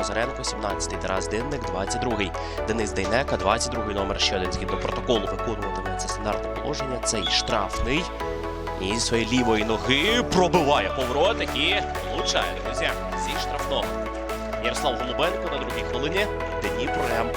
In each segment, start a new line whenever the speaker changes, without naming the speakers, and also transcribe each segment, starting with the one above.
Козаренко, 17-й, Тарас Динник, 22-й, Денис Дейнека, 22-й номер ще один згідно протоколу виконуватиме це стандартне положення. Цей штрафний. І зі своєї лівої ноги пробиває поворотик і влучає, друзі. Зі штрафного. Ярослав Голубенко на другій хвилині. Дніпрем.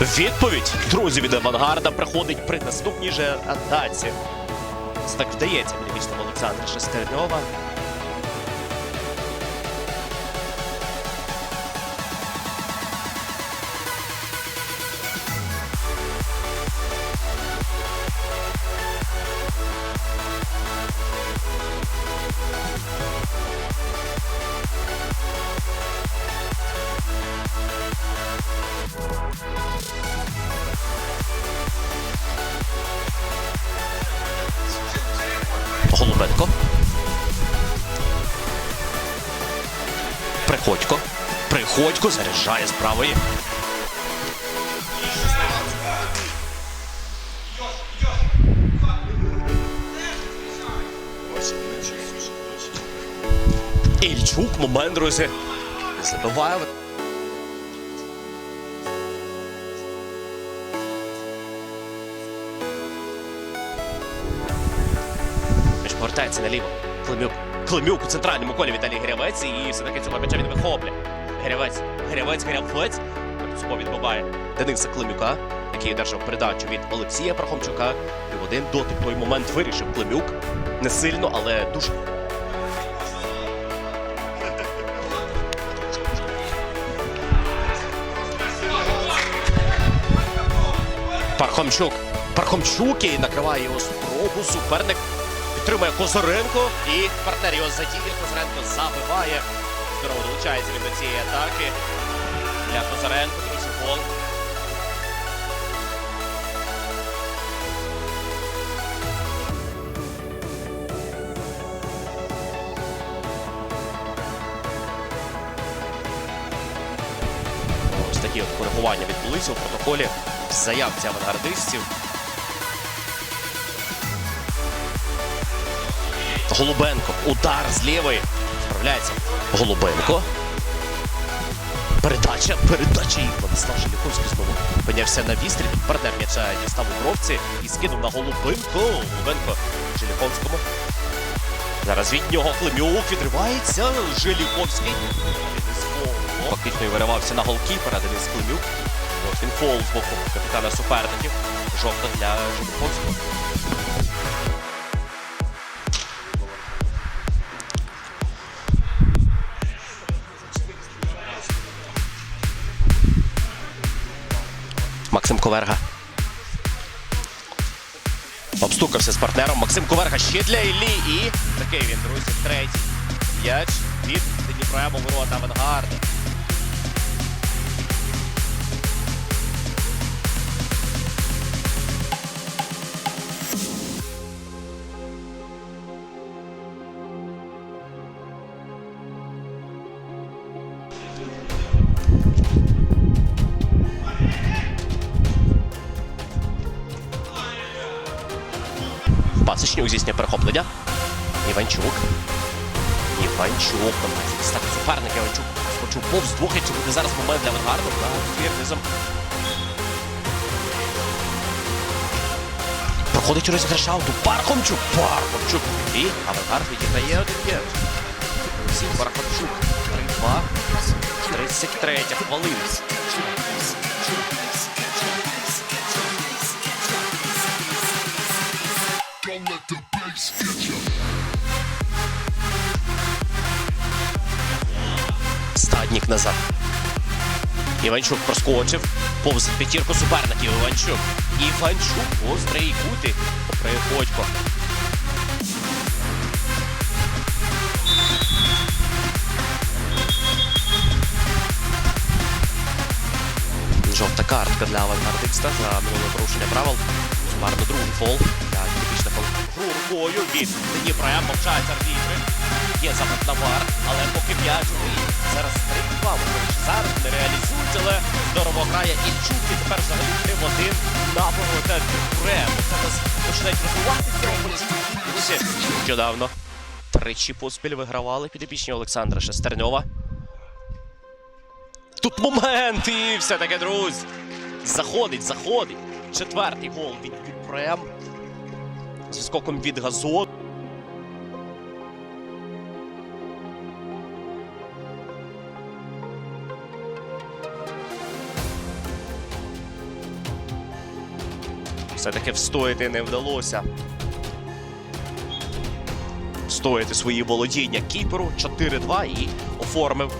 Відповідь, друзі, від авангарда приходить при наступній же атаці. Так вдається містом Олександра Шестерньова. Голубенко. Приходько. Приходько заряджає з правої. Ільчук, момент, друзі. Забиває. Повертається наліво. Климюк. Климюк у центральному колі Віталій Грявець. І все-таки цього м'яча він вихоплює. Грявець. Грявець, Грявець. Принципово відбиває Дениса Климюка, який одержав передачу від Олексія Пархомчука. І в один дотик той момент вирішив Климюк. Не сильно, але дуже. Пархомчук. Пархомчук і накриває його спробу. Суперник підтримує Козаренко. І партнер його задіє. Козаренко забиває. Здорово долучається він до цієї атаки. Для Козаренко. Друзі, гол. Ось такі от коригування відбулися у протоколі в заявці авангардистів. Голубенко. Удар з лівої. Справляється. Голубенко. Передача. Передача і Владислав Желіковський знову опинявся на вістрі. Партнер м'яча дістав у бровці і скинув на Голубенко. Голубенко Желіковському. Зараз від нього Климюк відривається. Желіковський. Фактично і виривався на голкіпера Денис Климюк. Ось він фол з боку капітана суперників. Жовта для Желіковського. Коверга. Обстукався з партнером. Максим Коверга ще для Іллі. І такий він, друзі, третій. М'яч від Дніпрему ворота авангарда. Пасичнюк здійснює перехоплення. Іванчук. Іванчук дістати суперника. Іванчук почув повз двох, чи буде зараз момент для авангарду. Та твірнизом. Проходить у розіграш ауту. Пархомчук. Пархомчук. І авангард відіграє один м'яч. Олексій Пархомчук. 3-2. 33 хвилина. Стаднік назад. Іванчук проскочив. Повз п'ятірку суперників Іванчук. Іванчук гострий кути. Приходько. Жовта картка для авангардиста за минуле порушення правил. Сумарно другий фол гру рукою від Дніпра. Мовчають арбітри. Є запит на вар, але поки у грі. Зараз 3-2, можливо, зараз не реалізують, але здорово грає. І тепер взагалі 3-1 на ворота Дніпре. Це нас починають полі. Друзі, нещодавно тричі поспіль вигравали підопічні Олександра Шестерньова. Тут момент і все-таки, друзі. Заходить, заходить. Четвертий гол від Дніпрем. Зі скоком від газон. Все-таки встояти не вдалося. Встояти свої володіння кіперу 4-2 і оформив